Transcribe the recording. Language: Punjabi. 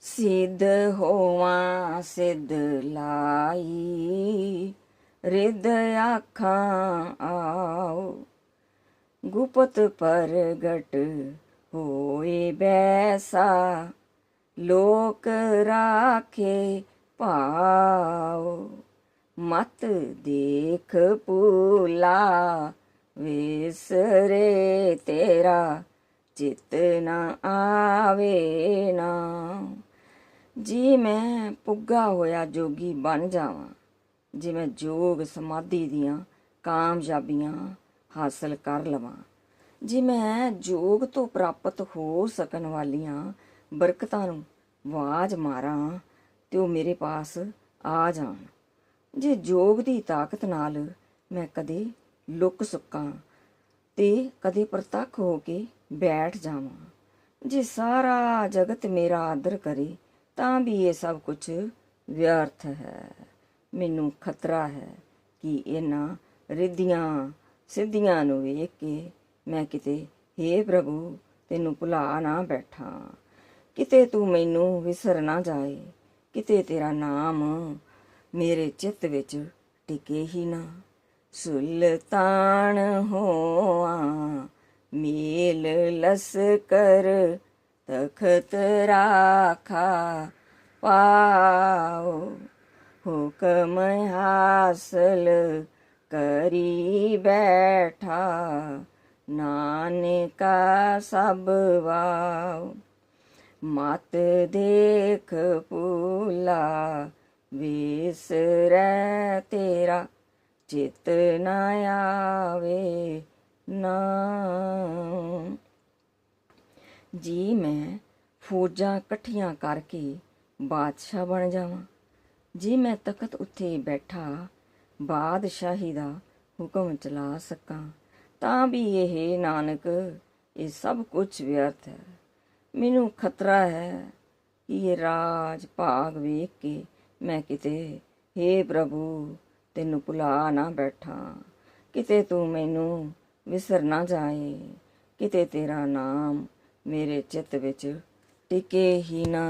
ਸਿੱਧ ਹੋਵਾਂ, ਸਿੱਧ ਲਾਈ। ਰਿਦ ਆਖਾਂ, ਆਓ। ਗੁਪਤ ਪ੍ਰਗਟ ਹੋਏ ਬੈਸਾ, ਲੋਕ ਰਾਖੇ ਭਾਉ ਮਤ ਦੇਖ ਪੂਲਾ ਵਿਸਰੇ ਤੇਰਾ, ਚਿਤ ਨਾ ਆਵੇ ਨਾ। ਜੀ ਮੈਂ ਪੁੱਗਾ ਹੋਇਆ ਜੋਗੀ ਬਣ ਜਾਵਾਂ, ਜਿਵੇਂ ਜੋਗ ਸਮਾਧੀ ਦੀਆਂ ਕਾਮਯਾਬੀਆਂ ਹਾਸਲ ਕਰ ਲਵਾਂ। ਜੇ ਮੈਂ ਜੋਗ ਤੋਂ ਪ੍ਰਾਪਤ ਹੋ ਸਕਣ ਵਾਲੀਆਂ ਬਰਕਤਾਂ ਨੂੰ ਆਵਾਜ਼ ਮਾਰਾਂ ਤੇ ਉਹ ਮੇਰੇ ਪਾਸ ਆ ਜਾਣ। ਜੇ ਜੋਗ ਦੀ ਤਾਕਤ ਨਾਲ ਮੈਂ ਕਦੇ ਲੁਕ ਸੁੱਕਾਂ ਤੇ ਕਦੇ ਪ੍ਰਤੱਖ ਹੋ ਕੇ ਬੈਠ ਜਾਵਾਂ, ਜੇ ਸਾਰਾ ਜਗਤ ਮੇਰਾ ਆਦਰ ਕਰੇ ਤਾਂ ਵੀ ਇਹ ਸਭ ਕੁਝ ਵਿਅਰਥ ਹੈ। ਮੈਨੂੰ ਖਤਰਾ ਹੈ ਕਿ ਇਹਨਾਂ ਰਿੱਧੀਆਂ ਸਿੱਧੀਆਂ ਨੂੰ ਵੇਖ ਕੇ ਮੈਂ ਕਿਤੇ हे ਪ੍ਰਭੂ, ਤੈਨੂੰ ਭੁਲਾ ਨਾ ਬੈਠਾਂ। ਕਿਤੇ ਤੂੰ ਮੈਨੂੰ ਵਿਸਰ ਨਾ ਜਾਏ, ਕਿਤੇ ਤੇਰਾ ਨਾਮ ਮੇਰੇ ਚਿੱਤ ਵਿੱਚ ਟਿਕੇ ਹੀ ਨਾ। ਸੁਲਤਾਨ ਹੋਆ, ਮੇਲ ਲਸ ਕਰ ਤਖਤ ਰਾਖਾ ਪਾਓ ਹੁਕਮ ਹਾਸਲ ਕਰੀ ਬੈਠਾ ਨਾਨਕਾ ਸਭ ਵਾਓ ਮਤ ਦੇਖ ਪੂਲਾ ਵਿਸਰੈ ਤੇਰਾ ਚਿਤ ਨਾ ਆਵੇ ਨਾ ਜੀ ਮੈਂ ਫੌਜਾਂ ਇਕੱਠੀਆਂ ਕਰਕੇ ਬਾਦਸ਼ਾਹ ਬਣ ਜਾਵਾਂ। ਜੀ ਮੈਂ ਤਖਤ ਉੱਤੇ ਬੈਠਾ ਬਾਦਸ਼ਾਹੀ ਦਾ ਹੁਕਮ ਚਲਾ ਸਕਾਂ, ਤਾਂ ਵੀ ਇਹ ਨਾਨਕ ਇਹ ਸਭ ਕੁਝ ਵਿਅਰਥ ਹੈ। ਮੈਨੂੰ ਖਤਰਾ ਹੈ ਕਿ ਇਹ ਰਾਜ ਭਾਗ ਵੇਖ ਕੇ ਮੈਂ ਕਿਤੇ हे ਪ੍ਰਭੂ, ਤੈਨੂੰ ਭੁਲਾ ਨਾ ਬੈਠਾਂ। ਕਿਤੇ ਤੂੰ ਮੈਨੂੰ ਵਿਸਰ ਨਾ ਜਾਏ, ਕਿਤੇ ਤੇਰਾ ਨਾਮ ਮੇਰੇ ਚਿੱਤ ਵਿੱਚ ਟਿਕੇ ਹੀ ਨਾ।